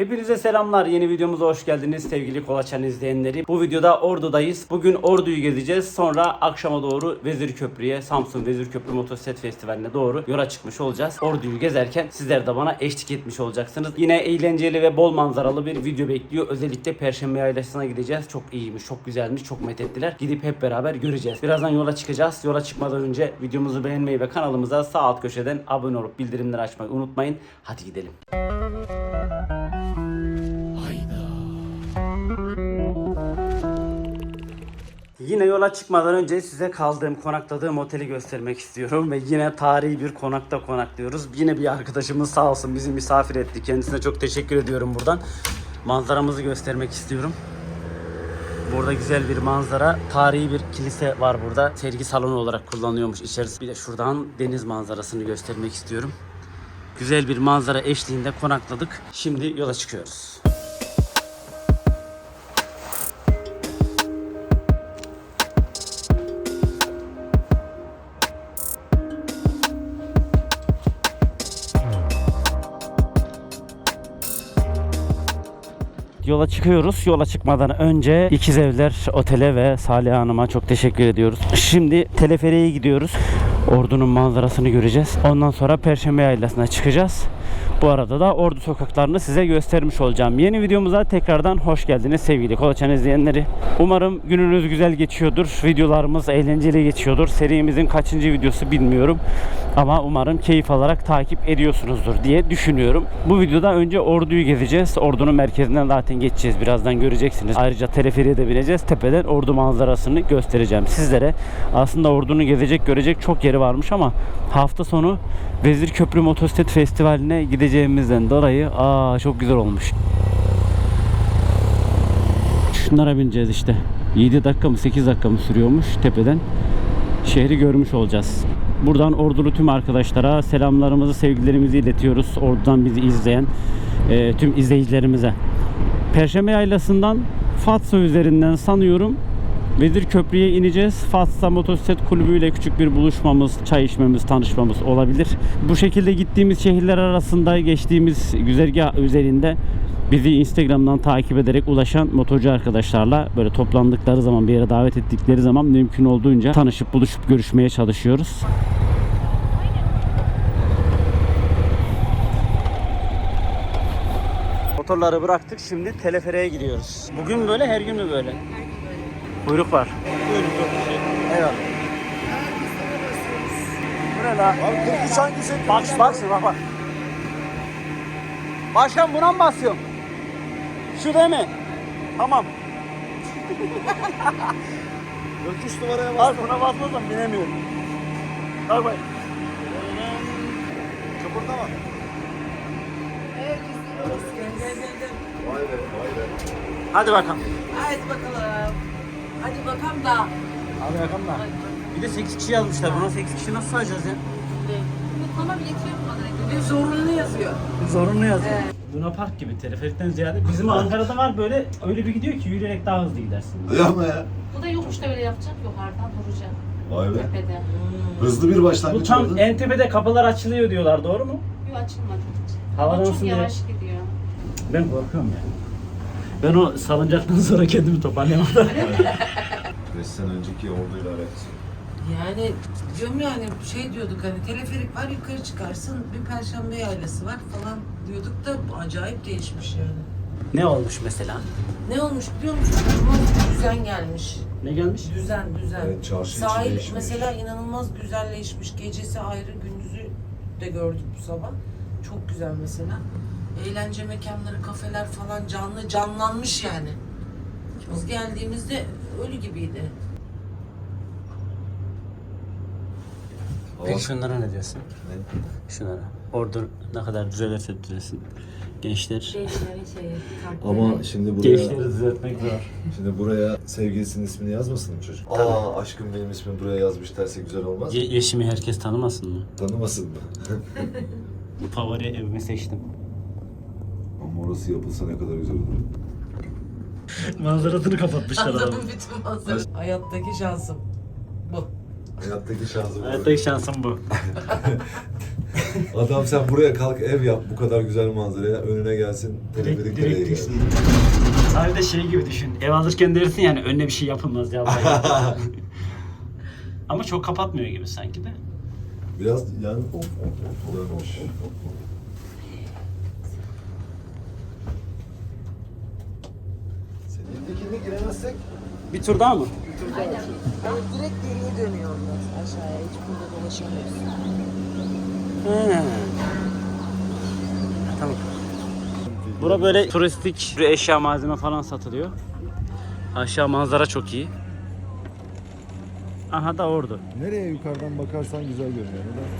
Hepinize selamlar. Yeni videomuza hoş geldiniz sevgili Kolaçan izleyenleri. Bu videoda Ordu'dayız. Bugün Ordu'yu gezeceğiz. Sonra akşama doğru Vezir Köprü'ye, Samsun Vezir Köprü Motosiklet Festivali'ne doğru yola çıkmış olacağız. Ordu'yu gezerken sizler de bana eşlik etmiş olacaksınız. Yine eğlenceli ve bol manzaralı bir video bekliyor. Özellikle Perşembe Yaylası'na gideceğiz. Çok iyiymiş, çok güzelmiş, çok methettiler. Gidip hep beraber göreceğiz. Birazdan yola çıkacağız. Yola çıkmadan önce videomuzu beğenmeyi ve kanalımıza sağ alt köşeden abone olup bildirimleri açmayı unutmayın. Hadi gidelim. Yine yola çıkmadan önce size kaldığım, konakladığım oteli göstermek istiyorum ve yine tarihi bir konakta konaklıyoruz. Yine bir arkadaşımız sağ olsun bizi misafir etti. Kendisine çok teşekkür ediyorum buradan. Manzaramızı göstermek istiyorum. Burada güzel bir manzara. Tarihi bir kilise var burada. Sergi salonu olarak kullanıyormuş içerisi. Bir de şuradan deniz manzarasını göstermek istiyorum. Güzel bir manzara eşliğinde konakladık. Şimdi yola çıkıyoruz. Yola çıkıyoruz. Yola çıkmadan önce İkiz Evler Otele ve Salih Hanım'a çok teşekkür ediyoruz. Şimdi teleferiğe gidiyoruz. Ordu'nun manzarasını göreceğiz. Ondan sonra Perşembe Yaylası'na çıkacağız. Bu arada da Ordu sokaklarını size göstermiş olacağım. Yeni videomuza tekrardan hoş geldiniz sevgili Kolaçan izleyenleri. Umarım gününüz güzel geçiyordur. Videolarımız eğlenceli geçiyordur. Serimizin kaçıncı videosu bilmiyorum. Ama umarım keyif alarak takip ediyorsunuzdur diye düşünüyorum. Bu videoda önce Ordu'yu gezeceğiz. Ordu'nun merkezinden zaten geçeceğiz. Birazdan göreceksiniz. Ayrıca teleferiye de bineceğiz. Tepeden Ordu manzarasını göstereceğim sizlere. Aslında Ordu'nu gezecek görecek çok yeri varmış ama hafta sonu Vezir Köprü Motosiklet Festivali'ne gideceğimizden dolayı aa çok güzel olmuş. Şunlara bineceğiz işte. 7 dakika mı 8 dakika mı sürüyormuş tepeden. Şehri görmüş olacağız. Buradan Ordulu tüm arkadaşlara selamlarımızı, sevgilerimizi iletiyoruz. Ordudan bizi izleyen e, tüm izleyicilerimize. Perşembe Yaylası'ndan Fatsa üzerinden sanıyorum Vezir Köprü'ye ineceğiz. Fatsa Motosiklet Kulübü ile küçük bir buluşmamız, çay içmemiz, tanışmamız olabilir. Bu şekilde gittiğimiz şehirler arasında geçtiğimiz güzergah üzerinde bizi Instagram'dan takip ederek ulaşan motorcu arkadaşlarla böyle toplandıkları zaman bir yere davet ettikleri zaman mümkün olduğunca tanışıp buluşup görüşmeye çalışıyoruz. Motorları bıraktık şimdi teleferiğe gidiyoruz. Bugün böyle her gün mü böyle? Kuyruk var. Kuyruk yok. Eyvallah. Bu ne la? Abi 43 hangisi? Bak bak bak bak. Başkan buna mı basıyorum? Şu değil mi? Tamam. 43 numaraya bas. Bak buna basmazsam binemiyorum. Bak bak. Kıpırdama. Vay be vay be. Hadi bakalım. Hadi bakalım. Hadi bakalım da. Hadi bakalım da. Bir de 8 kişi yazmışlar. Buna 8 kişi nasıl sığacağız ya? Yoklama bileti yok bana. Bir de zorunlu yazıyor. Zorunlu yazıyor. Luna Park gibi teleferikten ziyade. Bizim Ankara'da var böyle öyle bir gidiyor ki yürüyerek daha hızlı gidersin. Yapma ya. Bu da yokuşta öyle yapacak, yukarıdan duracak Vay be. tepede. Hızlı bir Bu başlangıç tam oldu. en tepede kapılar açılıyor diyorlar doğru mu? Yok açılmadı hiç. Ama çok ısınıyor. yavaş gidiyor. Ben korkuyorum ya. Ben o salıncaktan sonra kendimi toparlayamadım. 5 sene önceki orduyla alakası. yok. Yani diyorum yani şey diyorduk hani teleferik var yukarı çıkarsın bir perşembe yaylası var falan diyorduk da acayip değişmiş yani. ne olmuş mesela? Ne olmuş biliyor musun? İnanılmaz bir düzen gelmiş. Ne gelmiş? Düzen düzen. Evet, çarşı içi Sahil değişmiş. mesela inanılmaz güzelleşmiş. Gecesi ayrı gündüzü de gördük bu sabah. Çok güzel mesela. Eğlence mekanları, kafeler falan canlı canlanmış yani. Biz geldiğimizde ölü gibiydi. Peki şunlara ne diyorsun? Ne? Şunlara. Ordu ne kadar düzelirse düzelsin. Gençler. Gençlerin şeyi, Ama şimdi buraya Gençleri düzeltmek zor. şimdi buraya sevgilisinin ismini yazmasın mı çocuk? Aa aşkım benim ismimi buraya yazmış derse güzel olmaz mı? Ye- Yeşimi herkes tanımasın mı? Tanımasın mı? Favori evimi seçtim. Orası yapılsa ne kadar güzel olur. Manzarasını kapatmışlar Adamın bütün manzarası. Hayattaki şansım. Bu. Hayattaki şansım. Hayattaki şansım bu. Adam sen buraya kalk ev yap bu kadar güzel manzaraya önüne gelsin teleferik nereye gelsin. Abi de şey gibi düşün. Ev alırken dersin yani önüne bir şey yapılmaz ya. Ama çok kapatmıyor gibi sanki de. Biraz yani of of of dönmüş. Senin tekine giremezsek Bir tur daha mı? Yani direkt geriye dönüyor onlar aşağıya. Hiç burada dolaşamıyorsun. He. Tamam. Bura böyle turistik bir eşya malzeme falan satılıyor. Aşağı manzara çok iyi. Aha da orada. Nereye yukarıdan bakarsan güzel görünüyor. Neden?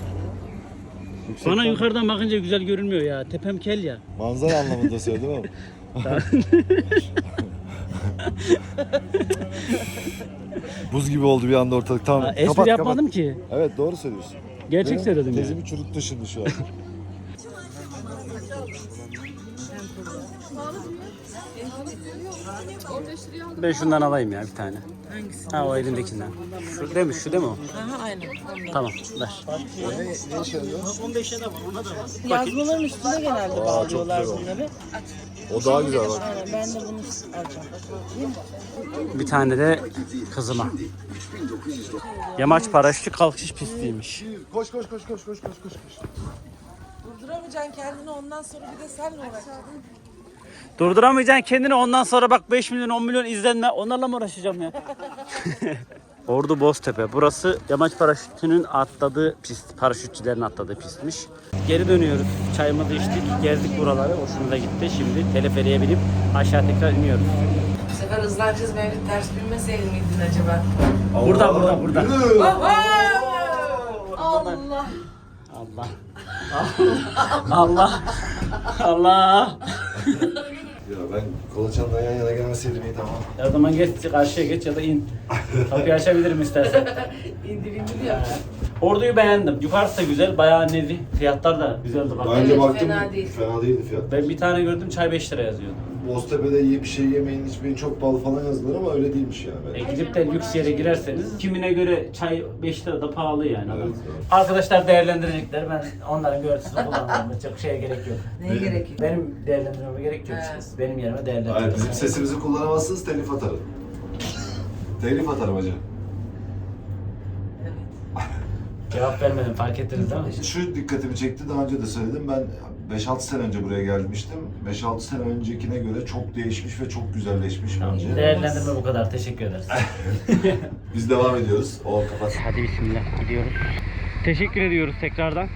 Yüksekten- Bana yukarıdan bakınca güzel görünmüyor ya. Tepem kel ya. Manzara anlamında söyledim ama. Buz gibi oldu bir anda ortalık. Tamam. Ha, espri kapat, yapmadım kapat. ki. Evet doğru söylüyorsun. Gerçek Benim söyledim ya. Tezimi çürüttü şimdi şu an. Ben şundan alayım ya bir tane. Hangisi? Ha o elindekinden. Şu değil mi? Şu değil mi o? Aha aynen. Ondan. Tamam ver. ne, ne işe yarıyor? 15'e de var. Ona da var. Yazmaların üstüne genelde bağlıyorlar bunları. O daha güzel bak. Aynen ben de bunu alacağım. Bir tane de kızıma. Yamaç paraşütü kalkış pistiymiş. Koş koş koş koş koş koş koş. koş. Durduramayacaksın kendini ondan sonra bir de senle uğraşacaksın. Durduramayacaksın kendini ondan sonra bak 5 milyon 10 milyon izlenme onlarla mı uğraşacağım ya? Ordu Boztepe. Burası yamaç paraşütünün atladığı pist. Paraşütçülerin atladığı pistmiş. Geri dönüyoruz. Çayımızı içtik. Gezdik buraları. Hoşumuza gitti. Şimdi teleferiye binip aşağı tekrar iniyoruz. Bu sefer hızlanacağız böyle ters binmeseydin miydin acaba? Burada burada burada. Yürü. Allah. Allah. Allah. Allah. Ya ben Kolaçan'la yan yana gelmeseydim iyi tamam. Ya o zaman geç karşıya geç ya da in. Kapıyı açabilirim istersen. İndir indir yap. Orduyu beğendim. Yukarısı da güzel. Bayağı nevi. Fiyatlar da güzeldi bak. Bence Evet, baktım fena değil. fena değildi fiyat. Ben bir tane gördüm çay 5 lira yazıyordu. Boztepe'de yiyip bir şey yemeyin içmeyin çok pahalı falan yazdılar ama öyle değilmiş yani. E bence. gidip de lüks yere girerseniz kimine göre çay 5 lira da pahalı yani. Evet, adam. doğru. Arkadaşlar değerlendirecekler. Ben onların görüntüsünü kullanmam. Çok şeye gerek yok. Neye gerek yok? Benim değerlendirmeme gerek yok. Evet. Siz Benim yerime Hayır değerlendirin. bizim sesimizi kullanamazsınız telif atarım. Telif atarım hacı. Cevap vermedim fark ettiniz değil mi? Şu dikkatimi çekti daha önce de söyledim ben 5-6 sene önce buraya gelmiştim. 5-6 sene öncekine göre çok değişmiş ve çok güzelleşmiş bence. Değerlendirme bu kadar. Teşekkür ederiz. Biz devam ediyoruz. O kapat. Hadi bismillah gidiyoruz. Teşekkür ediyoruz tekrardan.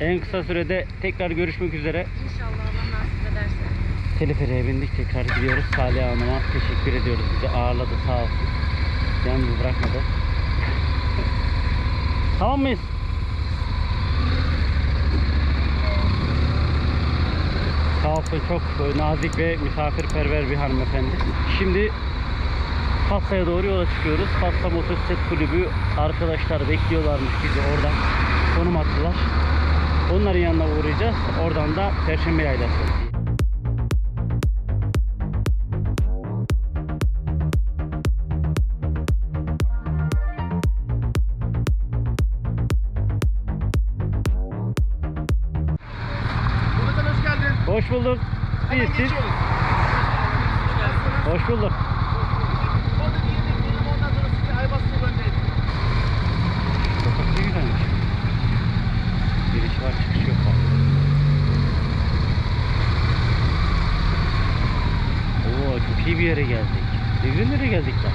En kısa sürede tekrar görüşmek üzere. İnşallah Allah nasip ederse. Teleferiye bindik tekrar gidiyoruz. Salih Hanım'a teşekkür ediyoruz. Bizi ağırladı sağ olsun. Yalnız bırakmadı. Tamam mıyız? Sağ olsun çok e, nazik ve misafirperver bir hanımefendi. Şimdi Fatsa'ya doğru yola çıkıyoruz. Fatsa Motosiklet Kulübü arkadaşlar bekliyorlarmış bizi oradan. Konum attılar. Onların yanına uğrayacağız. Oradan da Perşembe Yaylası. Bulduk. Siz. Hoş bulduk. Giriş var çıkış yok bak. Oo çok iyi bir yere geldik. Ne güzel yere geldik lan.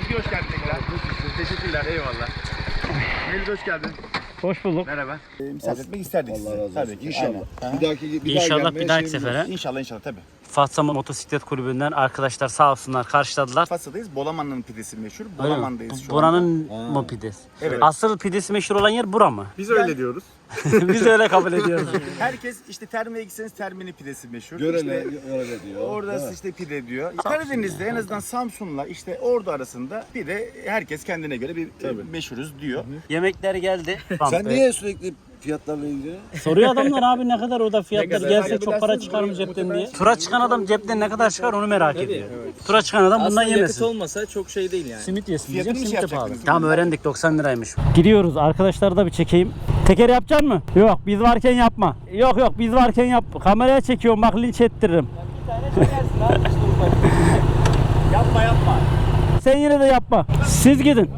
Özgür hoş geldin tekrar. Teşekkürler, eyvallah. Melis hoş geldin. Hoş bulduk. Merhaba. Misafir etmek isterdik Allah sizi. razı olsun. Tabii ki. İnşallah. aynen. Bir dahaki bir İnşallah daha bir dahaki sefere. İnşallah inşallah tabii. Fatsa Motosiklet Kulübü'nden arkadaşlar sağ olsunlar karşıladılar. Fatsa'dayız. Bolaman'ın pidesi meşhur. Öyle mi? Bolaman'dayız şu Buranın Aa. mu pidesi? Evet. Asıl pidesi meşhur olan yer bura mı? Biz öyle diyoruz. Biz öyle kabul ediyoruz. Herkes işte termiye gitseniz terminin pidesi meşhur. Görele, İşte görele diyor. Orada işte pide diyor. Karadeniz'de en azından Samsun'la işte Ordu arasında pide herkes kendine göre bir Tabii. meşhuruz diyor. Yemekler geldi. Sen niye sürekli fiyatlarla ilgili? Soruyor adamlar abi ne kadar o da fiyatlar kadar? gelse çok para çıkar mı cepten diye. Tura çıkan adam cepten ne kadar çıkar onu merak ediyor. Tura çıkan adam bundan Aslında yakıt yemesin. olmasa çok şey değil yani. Simit yesin Fiyatını diyeceğim şey simit de pahalı. Tamam öğrendik 90 liraymış. Gidiyoruz arkadaşlar da bir çekeyim. Teker yapacaksın mı? Yok biz varken yapma. Yok yok biz varken yap. Kameraya çekiyorum bak linç ettiririm. Yapma yapma. Sen yine de yapma. Siz gidin.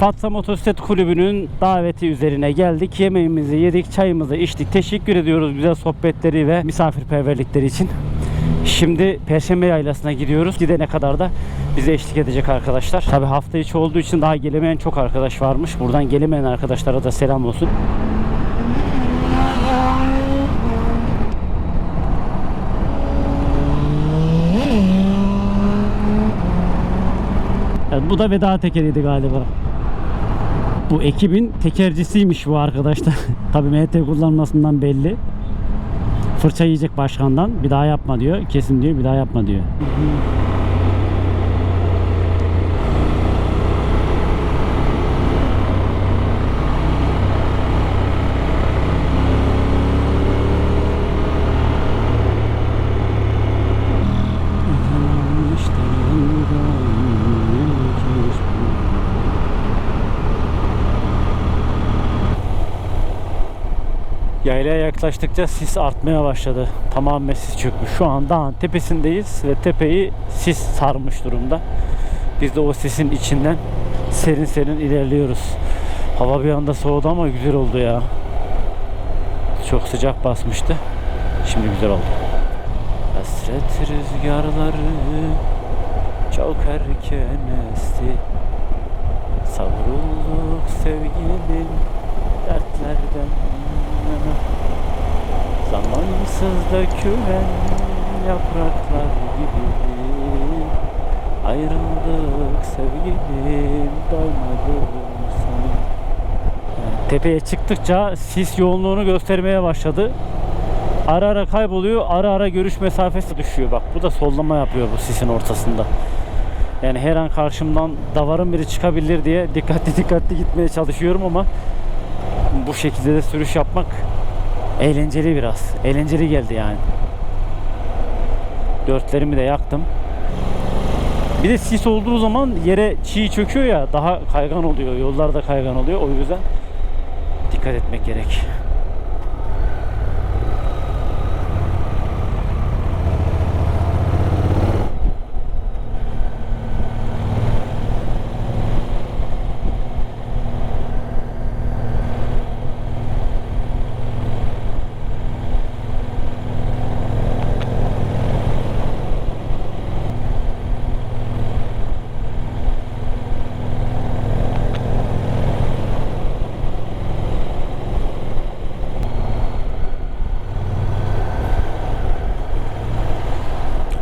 Fatsa Motosiklet Kulübü'nün daveti üzerine geldik. Yemeğimizi yedik, çayımızı içtik. Teşekkür ediyoruz güzel sohbetleri ve misafirperverlikleri için. Şimdi Perşembe Yaylası'na gidiyoruz. Gidene kadar da bize eşlik edecek arkadaşlar. Tabi hafta içi olduğu için daha gelemeyen çok arkadaş varmış. Buradan gelemeyen arkadaşlara da selam olsun. Evet, bu da veda tekeriydi galiba. Bu ekibin tekercisiymiş bu arkadaşlar. Tabii MT kullanmasından belli. Fırça yiyecek başkandan. Bir daha yapma diyor. Kesin diyor. Bir daha yapma diyor. Yaylaya yaklaştıkça sis artmaya başladı. Tamamen sis çökmüş. Şu an dağın tepesindeyiz ve tepeyi sis sarmış durumda. Biz de o sisin içinden serin serin ilerliyoruz. Hava bir anda soğudu ama güzel oldu ya. Çok sıcak basmıştı. Şimdi güzel oldu. Hasret rüzgarları çok erken esti. Savrulduk sevgilim dertlerden. Zamansız dökülen yapraklar gibi Ayrıldık sevgilim doymadım sana Tepeye çıktıkça sis yoğunluğunu göstermeye başladı. Ara ara kayboluyor, ara ara görüş mesafesi düşüyor. Bak bu da sollama yapıyor bu sisin ortasında. Yani her an karşımdan davarın biri çıkabilir diye dikkatli dikkatli gitmeye çalışıyorum ama bu şekilde de sürüş yapmak eğlenceli biraz. Eğlenceli geldi yani. Dörtlerimi de yaktım. Bir de sis olduğu zaman yere çiğ çöküyor ya daha kaygan oluyor. Yollar da kaygan oluyor. O yüzden dikkat etmek gerek.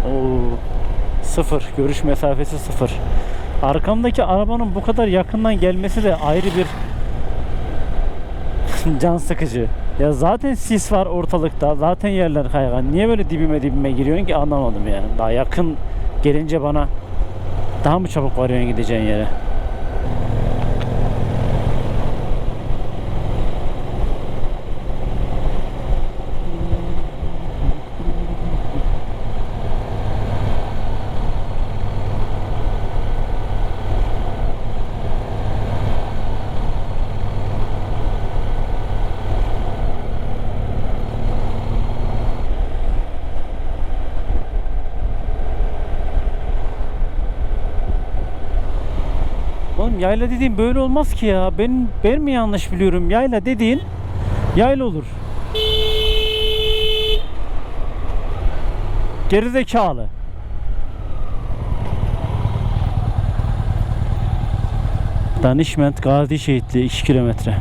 Oo, sıfır. Görüş mesafesi sıfır. Arkamdaki arabanın bu kadar yakından gelmesi de ayrı bir can sıkıcı. Ya zaten sis var ortalıkta. Zaten yerler kaygan. Niye böyle dibime dibime giriyorsun ki anlamadım yani. Daha yakın gelince bana daha mı çabuk varıyorsun gideceğin yere? Yayla dediğin böyle olmaz ki ya. Ben ben mi yanlış biliyorum? Yayla dediğin yayla olur. Gerizekalı. Danişment Gazi Şehitliği 2 kilometre.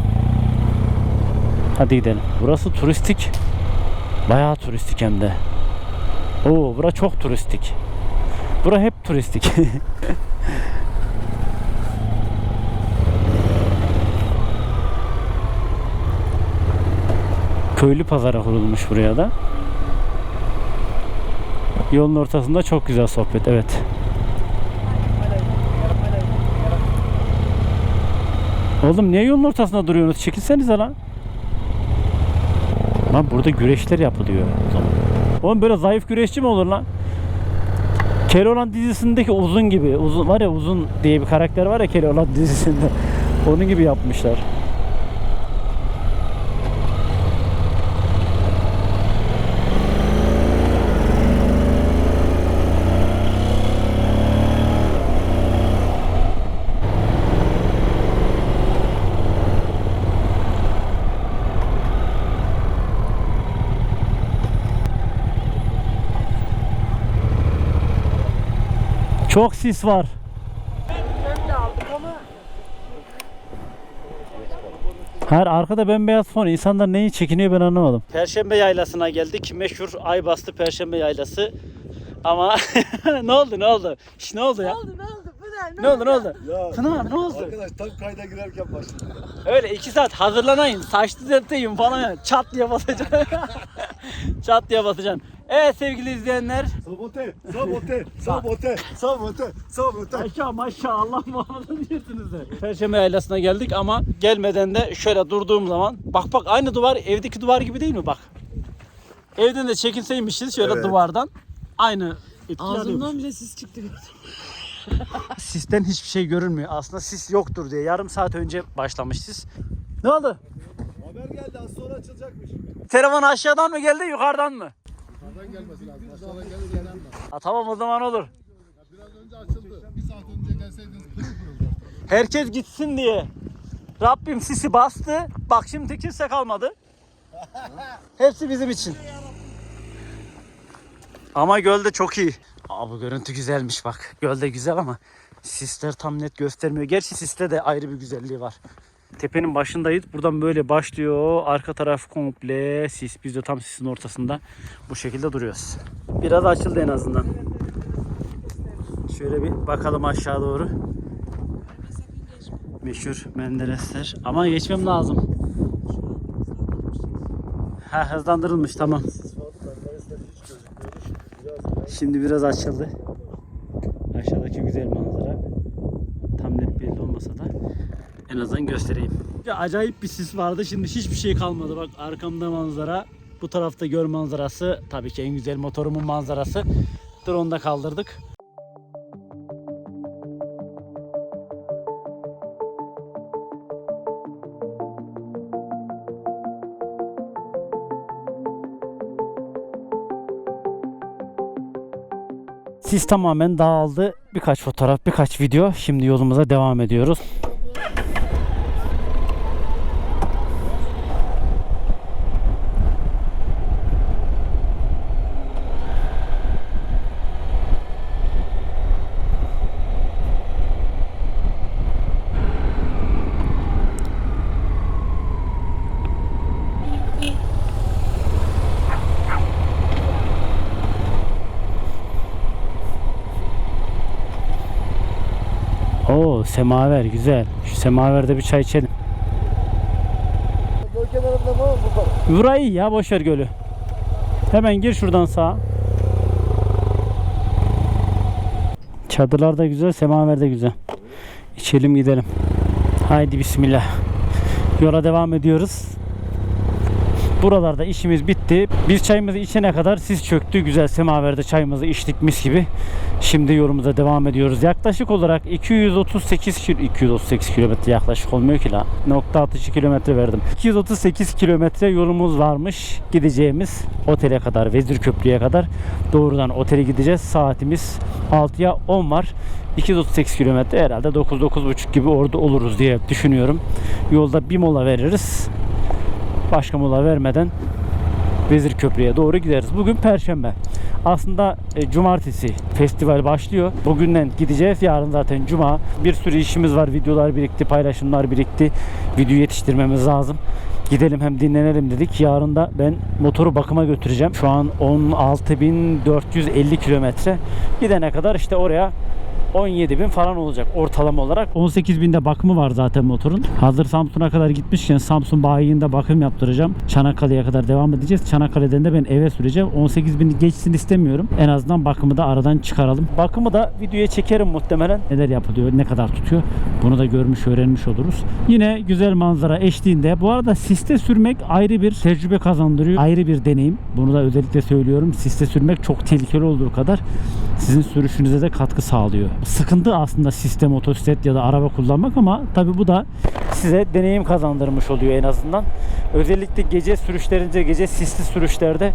Hadi gidelim. Burası turistik. Bayağı turistik hem de. Oo, bura çok turistik. Bura hep turistik. köylü pazara kurulmuş buraya da. Yolun ortasında çok güzel sohbet evet. Oğlum niye yolun ortasında duruyorsunuz? Çekilsenize lan. Lan burada güreşler yapılıyor o zaman. Oğlum böyle zayıf güreşçi mi olur lan? Keloğlan dizisindeki uzun gibi. Uzun var ya uzun diye bir karakter var ya Keloğlan dizisinde. Onun gibi yapmışlar. Çok sis var. Her arkada bembeyaz fon. İnsanlar neyi çekiniyor ben anlamadım. Perşembe yaylasına geldik. Meşhur Aybastı Perşembe yaylası. Ama ne oldu ne oldu? Şş, ne oldu ya? Ne oldu ne oldu? Ne oldu ne oldu? Ya Pınar ne oldu? arkadaş tam kayda girerken başladı. Öyle iki saat hazırlanayım, saç düzelteyim falan. ya. Çat diye basacaksın. Çat diye basacaksın. Evet sevgili izleyenler. Sabote, sabote, sabote, sabote, sabote. Aşağı maşallah muhafaza diyorsunuz da. Perşembe yaylasına geldik ama gelmeden de şöyle durduğum zaman bak bak aynı duvar evdeki duvar gibi değil mi bak. Evden de çekinseymişiz şöyle Evet. duvardan. Aynı etki. Ağzımdan bile sis çıktı. Sisten hiçbir şey görünmüyor. Aslında sis yoktur diye. Yarım saat önce başlamış sis. Ne oldu? Haber geldi az sonra açılacakmış. Telefon aşağıdan mı geldi yukarıdan mı? Yukarıdan gelmesi lazım. Aşağıdan gelir gelemez. Ha, tamam o zaman olur. Biraz önce açıldı. Bir saat önce gelseydiniz pırıl pırıl. Herkes gitsin diye. Rabbim sisi bastı. Bak şimdi kimse kalmadı. Hepsi bizim için. Ama gölde çok iyi. Aa, bu görüntü güzelmiş bak. Gölde güzel ama sisler tam net göstermiyor. Gerçi siste de ayrı bir güzelliği var. Tepenin başındayız. Buradan böyle başlıyor. Arka taraf komple sis. Biz de tam sisin ortasında bu şekilde duruyoruz. Biraz açıldı en azından. Şöyle bir bakalım aşağı doğru. Meşhur Menderesler. Ama geçmem lazım. Ha hızlandırılmış tamam. Şimdi biraz açıldı. Aşağıdaki güzel manzara. Tam net belli olmasa da en azından göstereyim. Acayip bir sis vardı. Şimdi hiçbir şey kalmadı. Bak arkamda manzara. Bu tarafta göl manzarası. Tabii ki en güzel motorumun manzarası. Drone'u da kaldırdık. Sis tamamen dağıldı. Birkaç fotoğraf, birkaç video. Şimdi yolumuza devam ediyoruz. Oo semaver güzel. Şu semaverde bir çay içelim. Göl? Burayı ya boşver gölü. Hemen gir şuradan sağa. Çadırlar da güzel, semaver de güzel. İçelim gidelim. Haydi bismillah. Yola devam ediyoruz. Buralarda işimiz bitti. Biz çayımızı içene kadar sis çöktü. Güzel semaverde çayımızı içtik mis gibi. Şimdi yolumuza devam ediyoruz. Yaklaşık olarak 238 kil 238 kilometre yaklaşık olmuyor ki la. Nokta atışı kilometre verdim. 238 kilometre yolumuz varmış. Gideceğimiz otele kadar, Vezir Köprü'ye kadar doğrudan otele gideceğiz. Saatimiz 6'ya 10 var. 238 kilometre herhalde 9-9.5 gibi orada oluruz diye düşünüyorum. Yolda bir mola veririz. Başka mola vermeden Vezir Köprü'ye doğru gideriz. Bugün Perşembe. Aslında e, cumartesi festival başlıyor. Bugünden gideceğiz. Yarın zaten cuma. Bir sürü işimiz var. Videolar birikti, paylaşımlar birikti. Video yetiştirmemiz lazım. Gidelim hem dinlenelim dedik. Yarın da ben motoru bakıma götüreceğim. Şu an 16.450 kilometre. Gidene kadar işte oraya 17 bin falan olacak ortalama olarak. 18 binde bakımı var zaten motorun. Hazır Samsun'a kadar gitmişken Samsun bayiinde bakım yaptıracağım. Çanakkale'ye kadar devam edeceğiz. Çanakkale'den de ben eve süreceğim. 18 bini geçsin istemiyorum. En azından bakımı da aradan çıkaralım. Bakımı da videoya çekerim muhtemelen. Neler yapılıyor, ne kadar tutuyor. Bunu da görmüş, öğrenmiş oluruz. Yine güzel manzara eşliğinde. Bu arada siste sürmek ayrı bir tecrübe kazandırıyor. Ayrı bir deneyim. Bunu da özellikle söylüyorum. Siste sürmek çok tehlikeli olduğu kadar sizin sürüşünüze de katkı sağlıyor. Sıkıntı aslında siste motosiklet ya da araba kullanmak ama tabi bu da size deneyim kazandırmış oluyor en azından. Özellikle gece sürüşlerinde, gece sisli sürüşlerde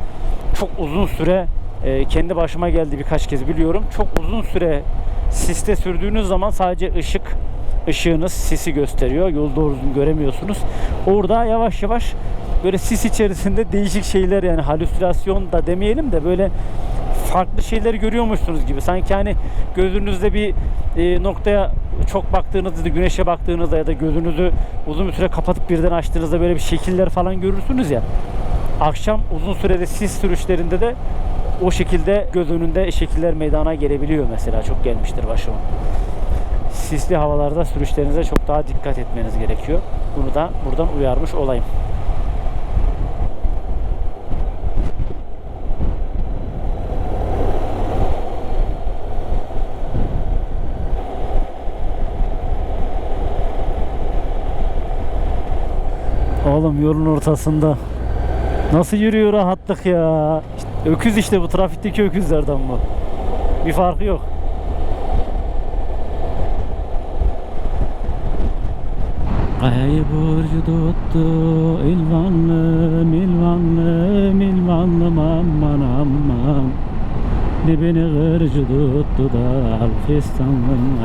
çok uzun süre e, kendi başıma geldi birkaç kez biliyorum. Çok uzun süre siste sürdüğünüz zaman sadece ışık ışığınız sisi gösteriyor. Yol doğru düzgün göremiyorsunuz. Orada yavaş yavaş böyle sis içerisinde değişik şeyler yani halüsinasyon da demeyelim de böyle farklı şeyleri görüyormuşsunuz gibi. Sanki hani gözünüzde bir e, noktaya çok baktığınızda, güneşe baktığınızda ya da gözünüzü uzun bir süre kapatıp birden açtığınızda böyle bir şekiller falan görürsünüz ya. Akşam uzun sürede sis sürüşlerinde de o şekilde göz önünde şekiller meydana gelebiliyor mesela. Çok gelmiştir başıma. Sisli havalarda sürüşlerinize çok daha dikkat etmeniz gerekiyor. Bunu da buradan uyarmış olayım. Oğlum yolun ortasında. Nasıl yürüyor rahatlık ya. Öküz işte bu trafikteki öküzlerden bu. Bir farkı yok. Kayayı burcu tuttu ilvanlım ilvanlım ilvanlım aman aman Dibini kırıcı tuttu da al fistanlım